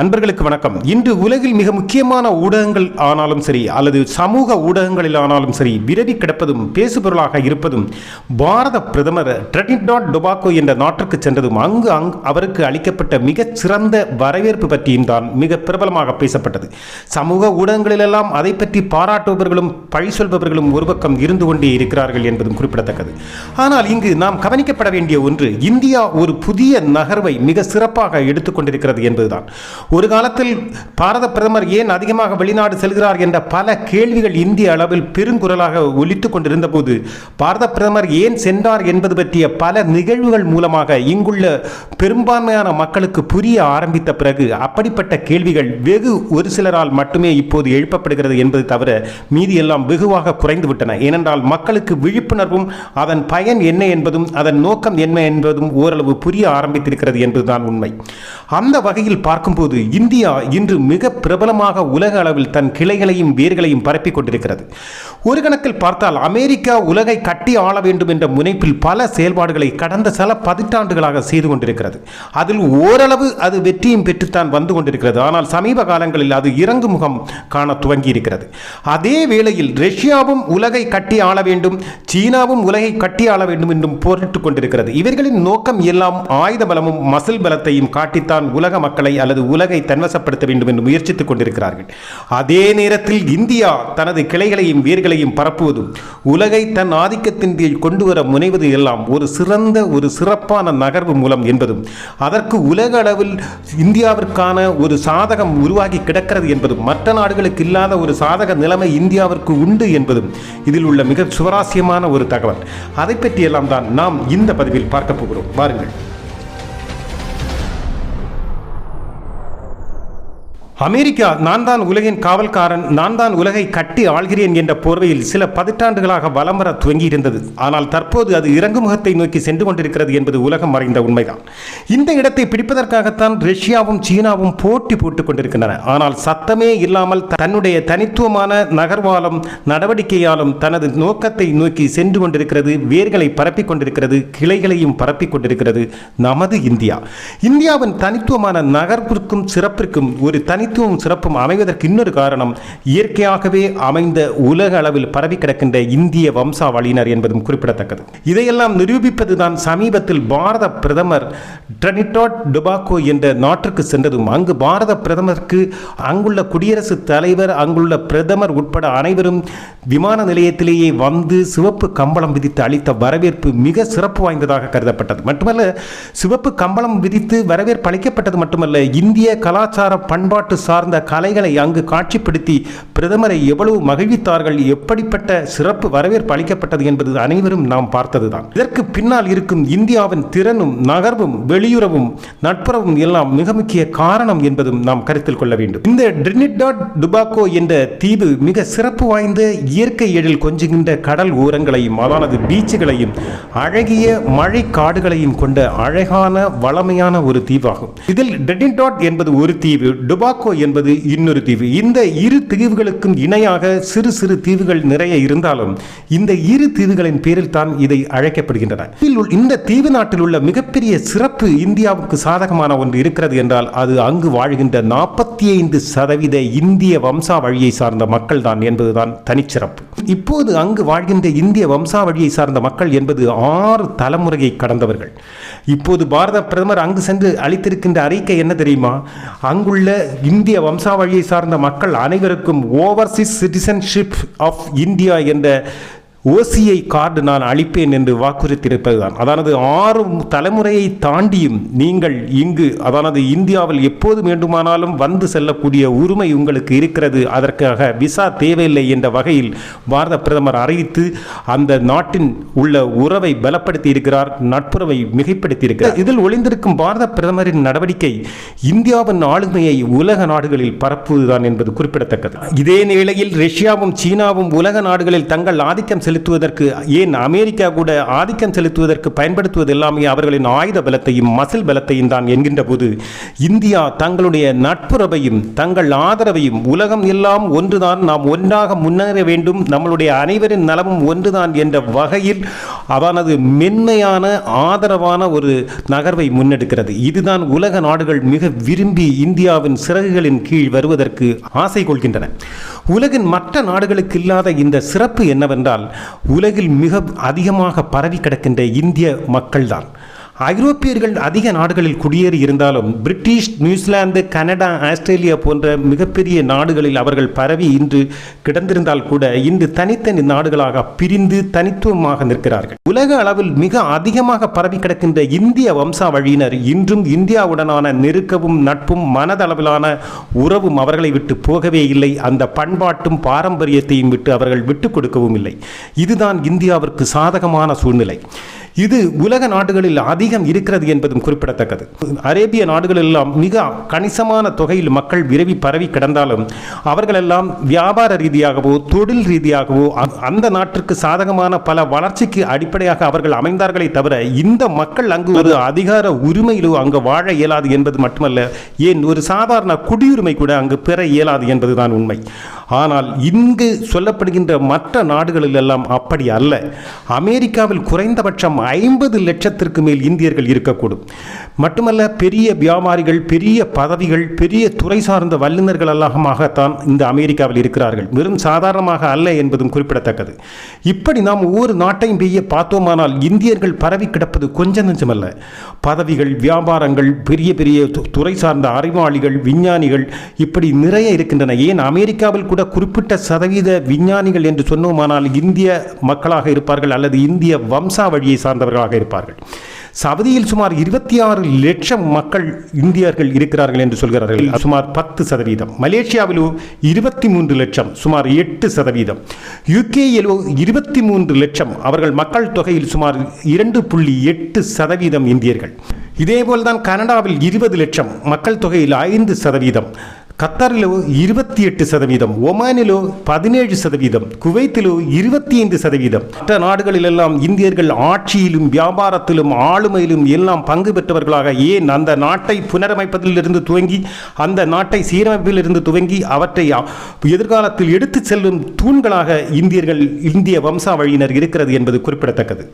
அன்பர்களுக்கு வணக்கம். இன்று உலகில் மிக முக்கியமான ஊடகங்கள் ஆனாலும் சரி அல்லது சமூக ஊடகங்களில் ஆனாலும் சரி விரவி கிடப்பதும் பேசுபொருளாக இருப்பதும் பாரத பிரதமர் ட்ரெடிடாட் டொபாக்கோ என்ற நாட்டிற்கு சென்றதும் அங்கு அங் அவருக்கு அளிக்கப்பட்ட மிகச் சிறந்த வரவேற்பு பற்றியும் தான் மிக பிரபலமாக பேசப்பட்டது. சமூக ஊடகங்களிலெல்லாம் அதை பற்றி பாராட்டுபவர்களும் பழி சொல்பவர்களும் ஒரு பக்கம் இருந்து கொண்டே இருக்கிறார்கள் என்பதும் குறிப்பிடத்தக்கது. ஆனால் இங்கு நாம் கவனிக்கப்பட வேண்டிய ஒன்று இந்தியா ஒரு புதிய நகர்வை மிக சிறப்பாக எடுத்துக்கொண்டிருக்கிறது என்பதுதான். ஒரு காலத்தில் பாரத பிரதமர் ஏன் அதிகமாக வெளிநாடு செல்கிறார் என்ற பல கேள்விகள் இந்திய அளவில் பெருங்குரலாக ஒலித்துக் கொண்டிருந்த போது பாரத பிரதமர் ஏன் சென்றார் என்பது பற்றிய பல நிகழ்வுகள் மூலமாக இங்குள்ள பெரும்பான்மையான மக்களுக்கு புரிய ஆரம்பித்த பிறகு அப்படிப்பட்ட கேள்விகள் வெகு ஒரு சிலரால் மட்டுமே இப்போது எழுப்பப்படுகிறது என்பது தவிர மீதி எல்லாம் வெகுவாக குறைந்துவிட்டன. ஏனென்றால் மக்களுக்கு விழிப்புணர்வும் அதன் பயன் என்ன என்பதும் அதன் நோக்கம் என்ன என்பதும் ஓரளவு புரிய ஆரம்பித்திருக்கிறது என்பதுதான் உண்மை. அந்த வகையில் பார்க்கும்போது இந்தியா இன்று மிக பிரபலமாக உலக அளவில் தன் கிளைகளையும் வேர்களையும் பரப்பிக் கொண்டிருக்கிறது. ஒரு கணக்கில் பார்த்தால் அமெரிக்கா உலகை கட்டி ஆள வேண்டும் என்ற முனைப்பில் பல செயல்பாடுகளை கடந்த சில பதிட்டாண்டுகளாக செய்து கொண்டிருக்கிறது. அதில் ஓரளவு அது வெற்றியும் பெற்றுத்தான் வந்து கொண்டிருக்கிறது. ஆனால் சமீப காலங்களில் அது இறங்கு முகம் காண துவங்கி இருக்கிறது அதே வேளையில் ரஷ்யாவும் உலகை கட்டி ஆள வேண்டும் சீனாவும் உலகை கட்டி ஆள வேண்டும் என்றும் போரிட்டுக் கொண்டிருக்கிறது. இவர்களின் நோக்கம் எல்லாம் ஆயுத பலமும் மசில் பலத்தையும் காட்டித்தான் உலக மக்களை அல்லது உலக தன்வசப்படுத்த வேண்டும் என்று முயற்சித்துக் கொண்டிருக்கிறார்கள். அதே நேரத்தில் இந்தியா தனது கிளைகளையும் வேர்களையும் பரப்புவதும் உலகை தன் ஆதிக்கத்தின் கீழ் கொண்டு வர முனைவது எல்லாம் ஒரு சிறந்த ஒரு சிறப்பான நகர்வு மூலம் என்பதும் அதற்கு உலக அளவில் இந்தியாவிற்கான ஒரு சாதகம் உருவாகி கிடக்கிறது என்பதும் மற்ற நாடுகளுக்கு இல்லாத ஒரு சாதக நிலைமை இந்தியாவிற்கு உண்டு என்பதும் இதில் உள்ள மிக சுவாரஸ்யமான ஒரு தகவல். அதை பற்றியெல்லாம் தான் நாம் இந்த பதிவில் பார்க்க போகிறோம். வாருங்கள். அமெரிக்கா நான் தான் உலகின் காவல்காரன் நான் தான் உலகை கட்டி ஆள்கிறேன் என்ற போர்வையில் சில பதிட்டாண்டுகளாக வலம் வர துவங்கியிருந்தது. ஆனால் தற்போது அது இறங்குமுகத்தை நோக்கி சென்று கொண்டிருக்கிறது என்பது உலகம் மறைந்த உண்மைதான். இந்த இடத்தை பிடிப்பதற்காகத்தான் ரஷ்யாவும் சீனாவும் போட்டி போட்டுக் கொண்டிருக்கின்றன. ஆனால் சத்தமே இல்லாமல் தன்னுடைய தனித்துவமான நகர்வாலும் நடவடிக்கையாலும் தனது நோக்கத்தை நோக்கி சென்று கொண்டிருக்கிறது வேர்களை பரப்பிக் கொண்டிருக்கிறது கிளைகளையும் பரப்பிக் கொண்டிருக்கிறது நமது இந்தியா. இந்தியாவின் தனித்துவமான நகர்ப்பிற்கும் சிறப்பிற்கும் ஒரு தனி தனித்துவம் சிறப்பும் அமைவதற்கு இன்னொரு காரணம் இயற்கையாகவே அமைந்த உலக அளவில் பரவி கிடக்கின்ற இந்திய வம்சாவளியினர் என்பதும் குறிப்பிடத்தக்கது. இதையெல்லாம் நிரூபிப்பதுதான் சமீபத்தில் பாரத பிரதமர் ட்ரனிடாட் டுபாக்கோ என்ற நாட்டிற்கு சென்றதும் அங்கு பாரத பிரதமருக்கு அங்குள்ள குடியரசுத் தலைவர் அங்குள்ள பிரதமர் உட்பட அனைவரும் விமான நிலையத்திலேயே வந்து சிவப்பு கம்பளம் விதித்து அளித்த வரவேற்பு மிக சிறப்பு வாய்ந்ததாக கருதப்பட்டது. மட்டுமல்ல சிவப்பு கம்பளம் விதித்து வரவேற்பு அளிக்கப்பட்டது மட்டுமல்ல இந்திய கலாச்சார பண்பாட்டு சார்ந்த கலைகளை அங்கு காட்சிப்படுத்தி பிரதமரை எவ்வளவு மகிழ்வித்தார்கள் எப்படிப்பட்ட சிறப்பு வரவேற்பு அளிக்கப்பட்டது என்பது அனைவரும் நாம் பார்த்ததுதான். இதற்கு பின்னால் இருக்கும் இந்தியாவின் திறனும் நகர்வும் வெளியுறவும் நட்புறவும் எல்லாம் மிக முக்கிய காரணம் என்பதும் நாம் கருத்தில் கொள்ள வேண்டும். இந்த டிரினிடாட் டுபாக்கோ என்ற தீவு மிக சிறப்பு வாய்ந்த இயற்கை எழில் கொஞ்சுகின்ற கடல் ஓரங்களையும் அதானது பீச்சுகளையும் அழகிய மழை காடுகளையும் கொண்ட அழகான வளமையான ஒரு தீவாகும். இதில் டெடின்டாட் என்பது ஒரு தீவு டுபாக்கோ என்பது இன்னொரு தீவு. இந்த இரு தீவுகளுக்கும் இணையாக சிறு சிறு தீவுகள் நிறைய இருந்தாலும் இந்த இரு தீவுகளின் பேரில் தான் இதை அழைக்கப்படுகின்றன. இந்த தீவு நாட்டில் உள்ள மிகப்பெரிய சிறப்பு இந்தியாவுக்கு சாதகமான ஒன்று இருக்கிறது என்றால் அது அங்கு வாழ்கின்ற நாற்பத்தி ஐந்து சதவீத இந்திய வம்சாவழியை சார்ந்த மக்கள் தான் என்பதுதான் தனிச்சிறப்பு. இப்போது அங்கு வாழ்கின்ற இந்திய வம்சாவழியை சார்ந்த மக்கள் என்பது ஆறு தலைமுறையை கடந்தவர்கள். இப்போது பாரத பிரதமர் அங்கு சென்று அளித்திருக்கின்ற அறிக்கை என்ன தெரியுமா? அங்குள்ள இந்திய வம்சாவழியை சார்ந்த மக்கள் அனைவருக்கும் ஓவர்சீஸ் சிட்டிசன்ஷிப் ஆஃப் இந்தியா என்ற ஓசிஐ கார்டு நான் அளிப்பேன் என்று வாக்குறுத்தியிருப்பதுதான் அதானது ஆறு தலைமுறையை தாண்டியும் நீங்கள் இங்கு அதானது இந்தியாவில் எப்போது வேண்டுமானாலும் வந்து செல்லக்கூடிய உரிமை உங்களுக்கு இருக்கிறது. அதற்காக விசா தேவையில்லை என்ற வகையில் பாரத பிரதமர் அறிவித்து அந்த நாட்டின் உள்ள உறவை பலப்படுத்தி இருக்கிறார் நட்புறவை மிகைப்படுத்தி இருக்கிறார் இதில் ஒளிந்திருக்கும் பாரத பிரதமரின் நடவடிக்கை இந்தியாவின் ஆளுமையை உலக நாடுகளில் பரப்புவதுதான் என்பது குறிப்பிடத்தக்கது. இதே நிலையில் ரஷ்யாவும் சீனாவும் உலக நாடுகளில் தங்கள் ஆதிக்கம் செலுத்தி செலுத்துவதற்கு ஏன் அமெரிக்கா கூட ஆதிக்கம் செலுத்துவதற்கு பயன்படுத்துவது எல்லாமே அவர்களின் ஆயுத பலத்தையும் மசில் பலத்தையும் தான் என்கின்ற போது இந்தியா தங்களுடைய நட்புறவையும் தங்கள் ஆதரவையும் உலகம் எல்லாம் ஒன்றுதான் நாம் ஒன்றாக முன்னேற வேண்டும் நம்மளுடைய அனைவரின் நலமும் ஒன்றுதான் என்ற வகையில் அவனது மென்மையான ஆதரவான ஒரு நகர்வை முன்னெடுக்கிறது. இதுதான் உலக நாடுகள் மிக விரும்பி இந்தியாவின் சிறகுகளின் கீழ் வருவதற்கு ஆசை கொள்கின்றன. உலகின் மற்ற நாடுகளுக்கு இல்லாத இந்த சிறப்பு என்னவென்றால் உலகில் மிக அதிகமாக பரவி கிடக்கின்ற இந்திய மக்கள்தான். ஐரோப்பியர்கள் அதிக நாடுகளில் குடியேறி இருந்தாலும் பிரிட்டிஷ் நியூசிலாந்து கனடா ஆஸ்திரேலியா போன்ற மிகப்பெரிய நாடுகளில் அவர்கள் பரவி இன்று கிடந்திருந்தால் கூட இன்று தனித்தனி நாடுகளாக பிரிந்து தனித்துவமாக நிற்கிறார்கள். உலக அளவில் மிக அதிகமாக பரவி கிடக்கின்ற இந்திய வம்சாவழியினர் இன்றும் இந்தியாவுடனான நெருக்கமும் நட்பும் மனதளவிலான உறவும் அவர்களை விட்டு போகவே இல்லை. அந்த பண்பாட்டும் பாரம்பரியத்தையும் விட்டு அவர்கள் விட்டுக் கொடுக்கவும் இல்லை. இதுதான் இந்தியாவிற்கு சாதகமான சூழ்நிலை. இது உலக நாடுகளில் அதிகம் இருக்கிறது என்பதும் குறிப்பிடத்தக்கது. அரேபிய நாடுகளெல்லாம் மிக கணிசமான தொகையில் மக்கள் விரவி பரவி கிடந்தாலும் அவர்களெல்லாம் வியாபார ரீதியாகவோ தொழில் ரீதியாகவோ அந்த நாட்டிற்கு சாதகமான பல வளர்ச்சிக்கு அடிப்படையாக அவர்கள் அமைந்தார்களே தவிர இந்த மக்கள் அங்கு ஒரு அதிகார உரிமையிலோ அங்கு வாழ இயலாது என்பது மட்டுமல்ல ஏன் ஒரு சாதாரண குடியுரிமை கூட அங்கு பெற இயலாது என்பதுதான் உண்மை. ஆனால் இங்கு சொல்லப்படுகின்ற மற்ற நாடுகளில் எல்லாம் அப்படி அல்ல. அமெரிக்காவில் குறைந்தபட்சம் ஐம்பது லட்சத்திற்கு மேல் இந்தியர்கள் இருக்கக்கூடும். மட்டுமல்ல பெரிய வியாபாரிகள் பெரிய பதவிகள் பெரிய துறை சார்ந்த வல்லுநர்கள் எல்லாமாகத்தான் இந்த அமெரிக்காவில் இருக்கிறார்கள். வெறும் சாதாரணமாக அல்ல என்பதும் குறிப்பிடத்தக்கது. இப்படி நாம் ஒவ்வொரு நாட்டையும் பெய்ய பார்த்தோமானால் இந்தியர்கள் பரவி கிடப்பது கொஞ்சம் நஞ்சமல்ல. பதவிகள் வியாபாரங்கள் பெரிய பெரிய துறை சார்ந்த அறிவாளிகள் விஞ்ஞானிகள் இப்படி நிறைய இருக்கின்றன. ஏன் அமெரிக்காவில் கூட குறிப்பிட்ட சதவீத விஞ்ஞானிகள் என்று சொன்னோமானால் இந்திய மக்களாக இருப்பார்கள் அல்லது இந்திய வம்சாவழியை சார்ந்தவர்களாக இருப்பார்கள். சவுதியில் சுமார் இருபத்தி ஆறு லட்சம் மக்கள் இந்தியர்கள் இருக்கிறார்கள் என்று சொல்கிறார்கள். சுமார் பத்து சதவீதம். மலேசியாவில் இருபத்தி மூன்று லட்சம் சுமார் எட்டு சதவீதம். யுகேயில் இருபத்தி மூன்று லட்சம். அவர்கள் மக்கள் தொகையில் சுமார் இரண்டு புள்ளி எட்டு சதவீதம் இந்தியர்கள். இதேபோல்தான் கனடாவில் இருபது லட்சம். மக்கள் தொகையில் ஐந்து சதவீதம். கத்தாரிலோ இருபத்தி எட்டு சதவீதம் ஒமானிலோ பதினேழு சதவீதம் குவைத்திலோ இருபத்தி ஐந்து சதவீதம். மற்ற நாடுகளிலெல்லாம் இந்தியர்கள் ஆட்சியிலும் வியாபாரத்திலும் ஆளுமையிலும் எல்லாம் பங்கு பெற்றவர்களாக ஏன் அந்த நாட்டை புனரமைப்பதிலிருந்து துவங்கி அந்த நாட்டை சீரமைப்பிலிருந்து துவங்கி அவற்றை எதிர்காலத்தில் எடுத்துச் செல்லும் தூண்களாக இந்தியர்கள் இந்திய வம்சாவழியினர் இருக்கிறது என்பது குறிப்பிடத்தக்கது.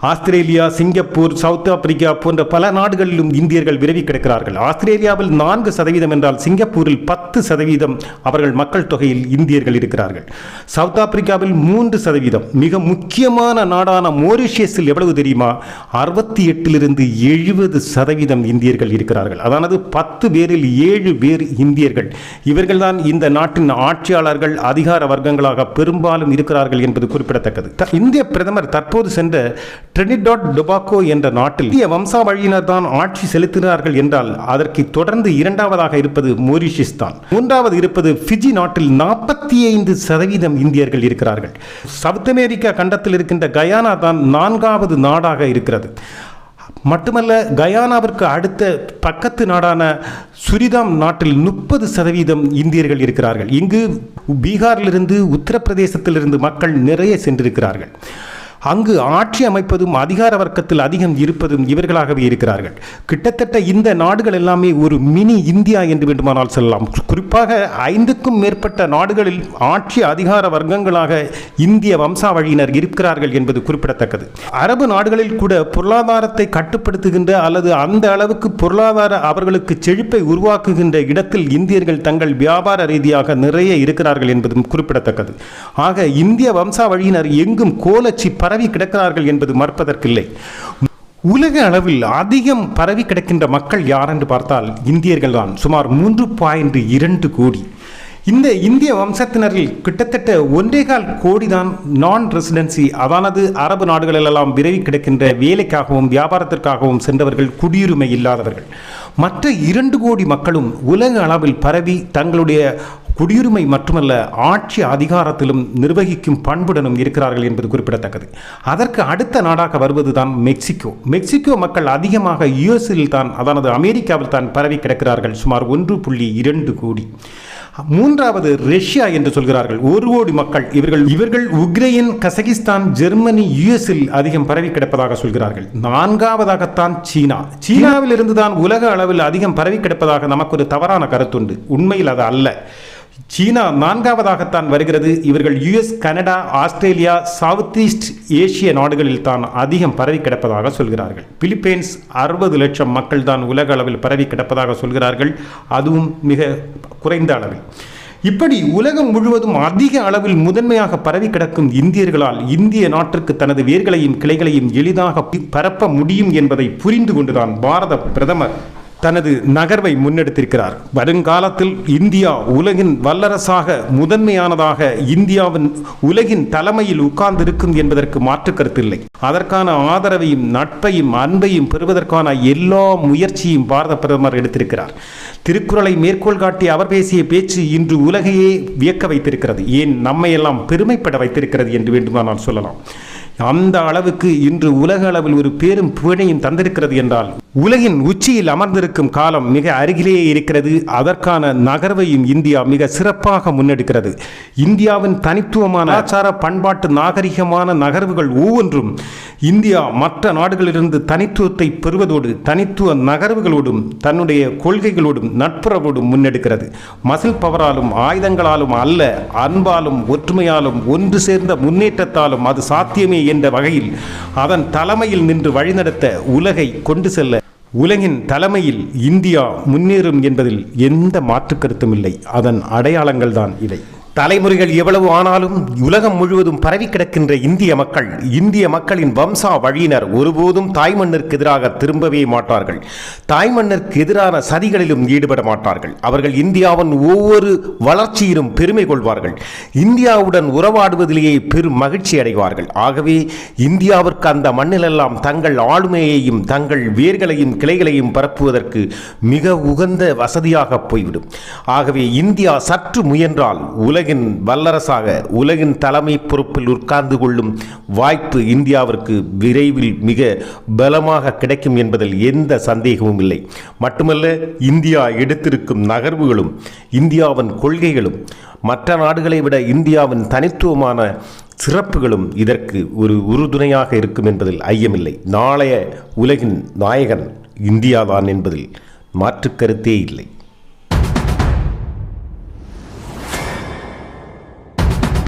ஆஸ்திரேலியா சிங்கப்பூர் சவுத் ஆப்பிரிக்கா போன்ற பல நாடுகளிலும் இந்தியர்கள் விரவி கிடக்கிறார்கள். ஆஸ்திரேலியாவில் நான்கு சதவீதம் என்றால் சிங்கப்பூரில் பத்து சதவீதம் அவர்கள் மக்கள் தொகையில் இந்தியர்கள் இருக்கிறார்கள். சவுத் ஆப்பிரிக்காவில் மூன்று சதவீதம். மிக முக்கியமான நாடான மோரிஷியஸில் எவ்வளவு தெரியுமா? அறுபத்தி எட்டிலிருந்து எழுபது சதவீதம் இந்தியர்கள் இருக்கிறார்கள். அதானது பத்து பேரில் ஏழு பேர் இந்தியர்கள். இவர்கள்தான் இந்த நாட்டின் ஆட்சியாளர்கள் அதிகார வர்க்கங்களாக பெரும்பாலும் இருக்கிறார்கள் என்பது குறிப்பிடத்தக்கது. இந்திய பிரதமர் தற்போது சென்ற ட்ரினிடாட் டொபாக்கோ என்ற நாட்டில் இந்திய வம்சாவழியினர் தான் ஆட்சி செலுத்தினார்கள் என்றால் அதற்கு தொடர்ந்து இரண்டாவதாக இருப்பது மொரிஷியஸ் தான். மூன்றாவது இருப்பது ஃபிஜி நாட்டில் நாற்பத்தி ஐந்து சதவீதம் இந்தியர்கள் இருக்கிறார்கள். சவுத் அமெரிக்கா கண்டத்தில் இருக்கின்ற கயானா தான் நான்காவது நாடாக இருக்கிறது. மட்டுமல்ல கயானாவிற்கு அடுத்த பக்கத்து நாடான சுரிதாம் நாட்டில் முப்பது சதவீதம் இந்தியர்கள் இருக்கிறார்கள். இங்கு பீகாரிலிருந்து உத்தரப்பிரதேசத்திலிருந்து மக்கள் நிறைய சென்றிருக்கிறார்கள். அங்கு ஆட்சி அமைப்பதும் அதிகார வர்க்கத்தில் அதிகம் இருப்பதும் இவர்களாகவே இருக்கிறார்கள். கிட்டத்தட்ட இந்த நாடுகள் எல்லாமே ஒரு மினி இந்தியா என்று வேண்டுமானால் சொல்லலாம். குறிப்பாக ஐந்துக்கும் மேற்பட்ட நாடுகளில் ஆட்சி அதிகார வர்க்கங்களாக இந்திய வம்சாவழியினர் இருக்கிறார்கள் என்பது குறிப்பிடத்தக்கது. அரபு நாடுகளில் கூட பொருளாதாரத்தை கட்டுப்படுத்துகின்ற அல்லது அந்த அளவுக்கு பொருளாதார அவர்களுக்கு செழிப்பை உருவாக்குகின்ற இடத்தில் இந்தியர்கள் தங்கள் வியாபார ரீதியாக நிறைய இருக்கிறார்கள் என்பதும் குறிப்பிடத்தக்கது. ஆக இந்திய வம்சாவழியினர் எங்கும் கோலச்சி பரவி கிடக்கிறார்கள் என்பது மறுப்பதற்கில்லை. உலக அளவில் அதிகம் பரவி கிடக்கின்ற மக்கள் யார் என்று பார்த்தால் இந்தியர்கள் தான் சுமார் மூன்று பாயிண்ட் இரண்டு கோடி. இந்த இந்திய வம்சத்தினரில் கிட்டத்தட்ட ஒன்றேகால் கோடி தான் நான் ரெசிடென்சி அதானது அரபு நாடுகளிலெல்லாம் விரைவி கிடக்கின்ற வேலைக்காகவும் வியாபாரத்திற்காகவும் சென்றவர்கள் குடியுரிமை இல்லாதவர்கள். மற்ற இரண்டு கோடி மக்களும் உலக அளவில் பரவி தங்களுடைய குடியுரிமை மட்டுமல்ல ஆட்சி அதிகாரத்திலும் நிர்வகிக்கும் பண்புடனும் இருக்கிறார்கள் என்பது குறிப்பிடத்தக்கது. அதற்கு அடுத்த நாடாக வருவதுதான் மெக்சிகோ. மெக்சிகோ மக்கள் அதிகமாக யுஎஸில் தான் அதானது அமெரிக்காவில் தான் பரவி கிடக்கிறார்கள் சுமார் ஒன்று புள்ளி இரண்டு கோடி. மூன்றாவது ரஷ்யா என்று சொல்கிறார்கள். ஒரு கோடி மக்கள் இவர்கள் இவர்கள் உக்ரைன் கசகிஸ்தான் ஜெர்மனி யுஎஸில் அதிகம் பரவி கிடப்பதாக சொல்கிறார்கள். நான்காவதாகத்தான் சீனா. சீனாவிலிருந்து தான் உலக அளவில் அதிகம் பரவி கிடப்பதாக நமக்கு ஒரு தவறான கருத்துண்டு. உண்மையில் அது அல்ல. சீனா நான்காவதாகத்தான் வருகிறது. இவர்கள் US Canada Australia south east Asia நாடுகளில் தான் அதிகம் பரவி கிடப்பதாக சொல்கிறார்கள். பிலிப்பைன்ஸ் அறுபது லட்சம் மக்கள் தான் உலக அளவில் பரவி கிடப்பதாக சொல்கிறார்கள். அதுவும் மிக குறைந்த அளவில். இப்படி உலகம் முழுவதும் அதிக அளவில் முதன்மையாக பரவி கிடக்கும் இந்தியர்களால் இந்திய நாட்டிற்கு தனது வேர்களையும் கிளைகளையும் எளிதாக பரப்ப முடியும் என்பதை புரிந்து கொண்டுதான் பாரத பிரதமர் தனது நகர்வை முன்னெடுத்திருக்கிறார். வருங்காலத்தில் இந்தியா உலகின் வல்லரசாக முதன்மையானதாக இந்தியாவின் உலகின் தலைமையில் உட்கார்ந்திருக்கும் என்பதற்கு மாற்று கருத்தில்லை அதற்கான ஆதரவையும் நட்பையும் அன்பையும் பெறுவதற்கான எல்லா முயற்சியும் பாரத பிரதமர் எடுத்திருக்கிறார். திருக்குறளை மேற்கோள் காட்டி அவர் பேசிய பேச்சு இன்று உலகையே வியக்க வைத்திருக்கிறது. ஏன்? நம்மையெல்லாம் பெருமைப்பட வைத்திருக்கிறது என்று வேண்டுமானால் சொல்லலாம். அந்த அளவுக்கு இன்று உலக அளவில் ஒரு பேரும் புகழையும் தந்திருக்கிறது என்றால் உலகின் உச்சியில் அமர்ந்திருக்கும் காலம் மிக அருகிலேயே இருக்கிறது. அதற்கான நகர்வையும் இந்தியா மிக சிறப்பாக முன்னெடுக்கிறது. இந்தியாவின் தனித்துவமான ஆச்சார பண்பாட்டு நாகரிகமான நகர்வுகள் ஒவ்வொன்றும் இந்தியா மற்ற நாடுகளிலிருந்து தனித்துவத்தை பெறுவதோடு தனித்துவ நகர்வுகளோடும் தன்னுடைய கொள்கைகளோடும் நட்புறவோடும் முன்னெடுக்கிறது. மசில் பவராலும் ஆயுதங்களாலும் அல்ல அன்பாலும் ஒற்றுமையாலும் ஒன்று சேர்ந்த முன்னேற்றத்தாலும் அது சாத்தியமே என்ற வகையில் அதன் தலைமையில் நின்று வழிநடத்த உலகை கொண்டு செல்ல உலகின் தலைமையில் இந்தியா முன்னேறும் என்பதில் எந்த மாற்று கருத்தும் இல்லை. அதன் அடையாளங்கள் தான் இவை. தலைமுறைகள் எவ்வளவு ஆனாலும் உலகம் முழுவதும் பரவி கிடக்கின்ற இந்திய மக்கள் இந்திய மக்களின் வம்சா வழியினர் ஒருபோதும் தாய்மண்ணிற்கு எதிராக திரும்பவே மாட்டார்கள். தாய்மண்ணிற்கு எதிரான சதிகளிலும் ஈடுபட மாட்டார்கள். அவர்கள் இந்தியாவின் ஒவ்வொரு வளர்ச்சியிலும் பெருமை கொள்வார்கள். இந்தியாவுடன் உறவாடுவதிலேயே பெரும் மகிழ்ச்சி அடைவார்கள். ஆகவே இந்தியாவிற்கு அந்த மண்ணிலெல்லாம் தங்கள் ஆளுமையையும் தங்கள் வேர்களையும் கிளைகளையும் பரப்புவதற்கு மிக உகந்த வசதியாக போய்விடும். ஆகவே இந்தியா சற்று முயன்றால் உலக உலகின் வல்லரசாக உலகின் தலைமை பொறுப்பில் உட்கார்ந்து கொள்ளும் வாய்ப்பு இந்தியாவிற்கு விரைவில் மிக பலமாக கிடைக்கும் என்பதில் எந்த சந்தேகமும் இல்லை. மட்டுமல்ல இந்தியா எடுத்திருக்கும் நகர்வுகளும் இந்தியாவின் கொள்கைகளும் மற்ற நாடுகளை விட இந்தியாவின் தனித்துவமான சிறப்புகளும் இதற்கு ஒரு உறுதுணையாக இருக்கும் என்பதில் ஐயமில்லை. நாளைய உலகின் நாயகன் இந்தியாதான் என்பதில் மாற்று கருத்தே இல்லை.